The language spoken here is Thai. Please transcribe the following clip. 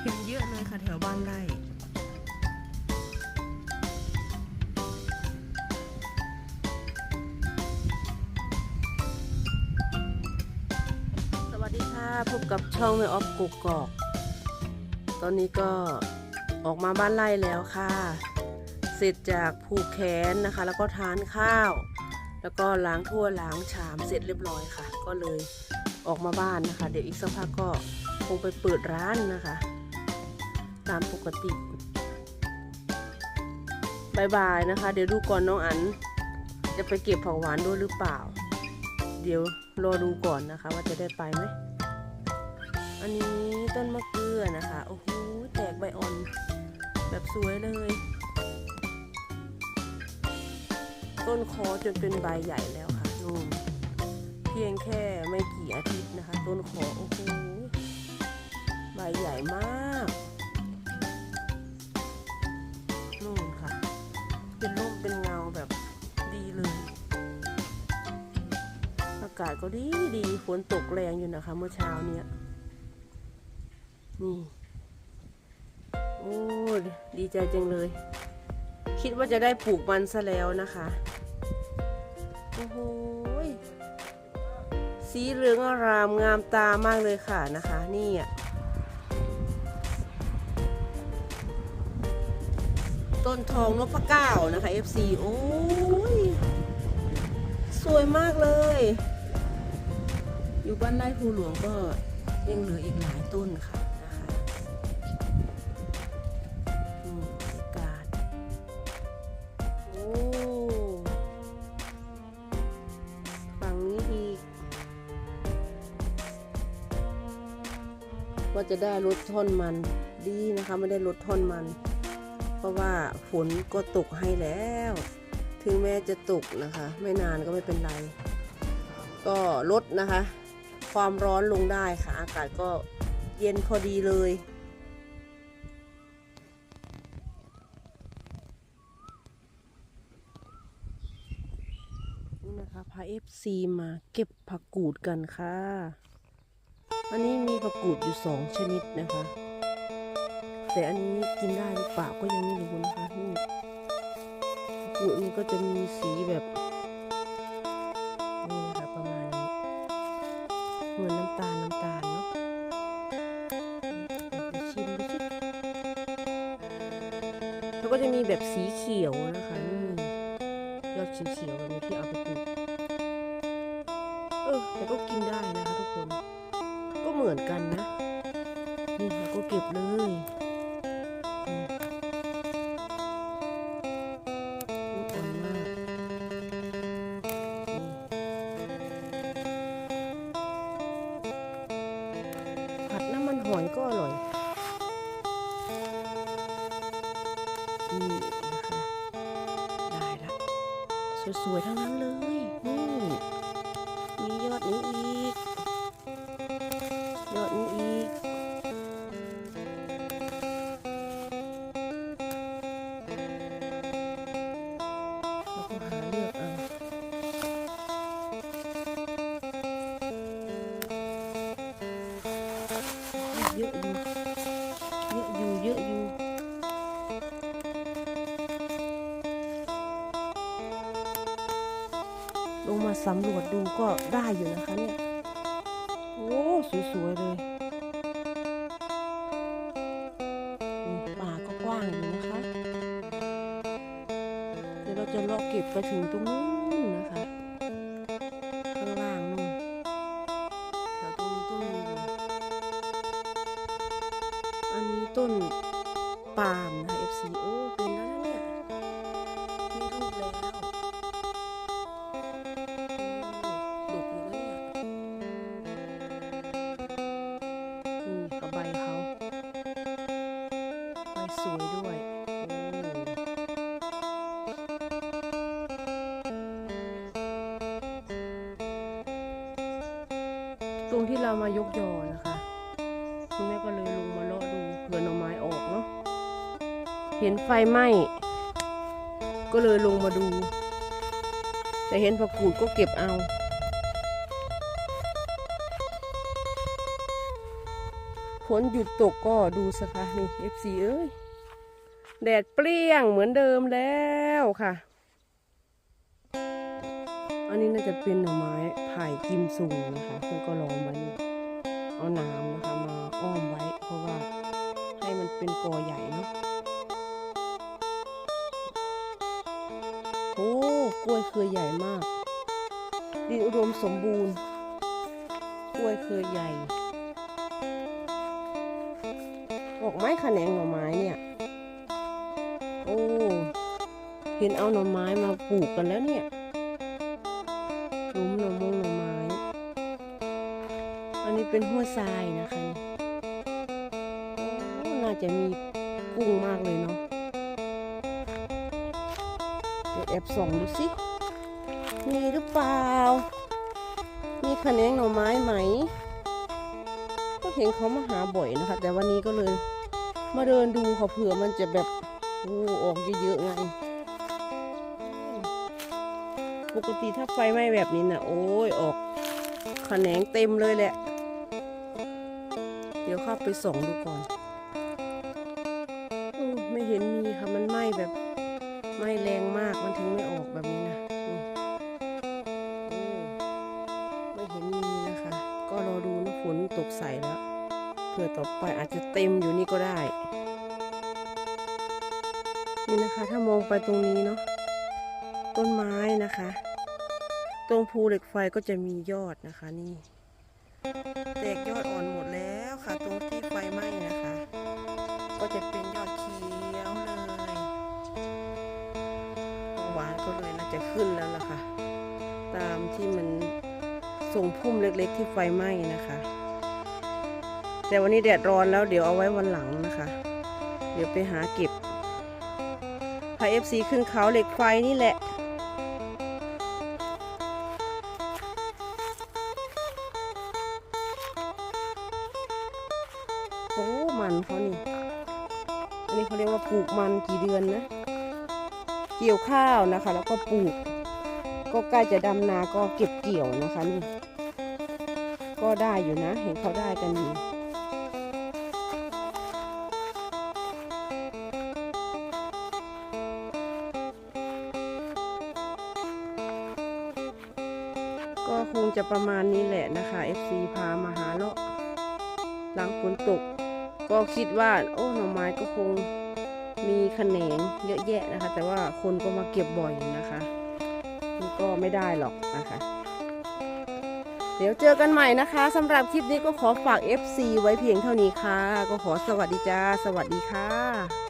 เห็นเยอะเลยค่ะแถวบ้านไร่สวัสดีค่ะพบกับช่องแม่ออฟกุกกอก ตอนนี้ก็ออกมาบ้านไร่แล้วค่ะ เสร็จจากผูกแขนนะคะ แล้วก็ทานข้าว แล้วก็ล้างถ้วยล้างชามเสร็จเรียบร้อยค่ะ ก็เลยออกมาบ้านนะคะ เดี๋ยวอีกสักพักก็คงไปเปิดร้านนะคะ ตามปกติบายบายนะคะ เดี๋ยวดูก่อนน้องอัน จะไปเก็บผักหวานด้วยหรือเปล่า เดี๋ยวรอดูก่อนนะคะ ว่าจะได้ไปไหม อันนี้ต้นมะเกลือนะคะ โอ้โห แตกใบอ่อน แบบสวยเลย ต้นคอจนเป็นใบใหญ่แล้วค่ะนู่นเพียงแค่ไม่กี่อาทิตย์นะคะ ต้นคอโอ้โห ใบใหญ่มากากาศก็ดีดีฝนตกแรงอยู่นะคะ เมื่อเช้าเนี้ยนี่ โอ้ดีใจจังเลย คิดว่าจะได้ปลูกมันซะแล้วนะคะ โอ้โหสีเหลืองอารามงามตามากเลยค่ะนะคะ นี่อะต้นทองนพเก้านะคะ FC โอ้ย สวยมากเลย อยู่บ้านไร่ภูหลวงก็ยังเหลืออีกหลายต้นค่ะนะคะนี่กาศโอ้ฝั่งนี้อีกว่าจะได้ลดท่อนมันดีนะคะไม่ได้ลดท่อนมัน เพราะว่าฝนก็ตกให้แล้ว ถึงแม้จะตกนะคะ ไม่นานก็ไม่เป็นไร ก็ลดนะคะ ความร้อนลงได้ค่ะ อากาศก็เย็นพอดีเลย นี่นะคะพาเอฟซีมาเก็บผักกูดกันค่ะ อันนี้มีผักกูดอยู่สองชนิดนะคะ แต่อันนี้กินได้หรือเปล่าก็ยังไม่รู้นะคะนี่ผักกูดนี่ก็จะมีสีแบบ แล้วก็จะมีแบบสีเขียวนะคะนี่ยอดสีเขียวแบบนี้ที่เอาไปปลูกเออแต่ก็กินได้นะคะทุกคน ก็เหมือนกันนะ นี่เราก็เก็บเลยอืมอุ๊ยอ่อนมากนี่ผัดน้ำมันหอยก็อร่อย สวยๆทั้งนั้นเลย นี่ มียอดนี้อีก มาสำรวจดูก็ได้อยู่นะคะเนี่ย โอ้ สวย ๆ เลยป่าก็กว้างอยู่นะคะ เดี๋ยวเราจะเลาะเก็บไปถึงตรงนู้นนะคะ ข้างล่างนู่นแถวตรงนี้ก็มีอันนี้ต้นปาล์มนะคะ FC โอ้ สวยด้วยตรงที่เรามายกยอนะคะคุณแม่ก็เลยลงมาเลาะดูเผื่อหน่อไม้ออกเนาะเห็นไฟไหม้ก็เลยลงมาดู แต่เห็นผักกูดก็เก็บเอาผนหยุดตกก็ดูสถานี FC เอ้ย แดดเปรี้ยงเหมือนเดิมแล้วค่ะ อันนี้น่าจะเป็นหน่อไม้ไผ่กิมซุงนะคะเพื่อนก็ลองมานี่เอาน้ำนะคะมาอ้อมไว้ เพราะว่าให้มันเป็นกอใหญ่เนาะโอ้กล้วยเครือใหญ่มาก ดินอุดมสมบูรณ์ กล้วยเครือใหญ่ออกไม้ขะแหนงหน่อไม้เนี่ย โอ้ เห็นเอาหน่อไม้มาปลูกกันแล้วเนี่ยลุมหน่อมงหน่อไม้ อันนี้เป็นหัวทรายนะคะนี่โอ้น่าจะมีกุ้งมากเลยเนาะเดี๋ยวแอบส่องดูสิ มีหรือเปล่า มีขะแนงหน่อไม้ไหม ก็เห็นเขามาหาบ่อยนะคะ แต่วันนี้ก็เลยมาเดินดูค่ะเผื่อมันจะแบบ โอ้ออกเยอะๆไงปกติถ้าไฟไหม้แบบนี้นะโอ้ยออกขะแขนงเต็มเลยแหละ เดี๋ยวเข้าไปส่องดูก่อนอไม่เห็นมีค่ะมันไหม้แบบไหม้แรงมากมันถึงไม่ออกแบบนี้นะนี่โอ้ไม่เห็นมีนะคะ ก็รอดูนะฝนตกใส่แล้วเผื่อต่อไปอาจจะเต็มอยู่นี่ก็ได้ นี่นะคะถ้ามองไปตรงนี้เนาะต้นไม้นะคะ ตรงภูเหล็กไฟก็จะมียอดนะคะนี่แตกยอดอ่อนหมดแล้วค่ะ ตรงที่ไฟไหม้นะคะ ก็จะเป็นยอดเขียวเลยหวานก็เลยน่าจะขึ้นแล้วล่ะค่ะตามที่มันส่งพุ่มเล็กๆ ที่ไฟไหม้นะคะ แต่วันนี้แดดร้อนแล้วเดี๋ยวเอาไว้วันหลังนะคะ เดี๋ยวไปหาเก็บ พาเอฟซีขึ้นเขาเหล็กไฟนี่แหละ โอ้มันเขานี่ อันนี้เขาเรียกว่าปลูกมันกี่เดือนนะ เกี่ยวข้าวนะคะ แล้วก็ปลูก ก็ใกล้จะดำนาก็เก็บเกี่ยวนะคะนี่ ก็ได้อยู่นะ เห็นเขาได้กันอยู่ ก็คงจะประมาณนี้แหละนะคะ FC พามาหาเลาะหลังฝนตก ก็คิดว่าโอ้หน่อไม้ก็คงมีแขนงเยอะแยะนะคะ แต่ว่าคนก็มาเก็บบ่อยนะคะก็ไม่ได้หรอกนะคะ เดี๋ยวเจอกันใหม่นะคะสำหรับคลิปนี้ก็ขอฝาก FC ไว้เพียงเท่านี้ค่ะ ก็ขอสวัสดีจ้า สวัสดีค่ะ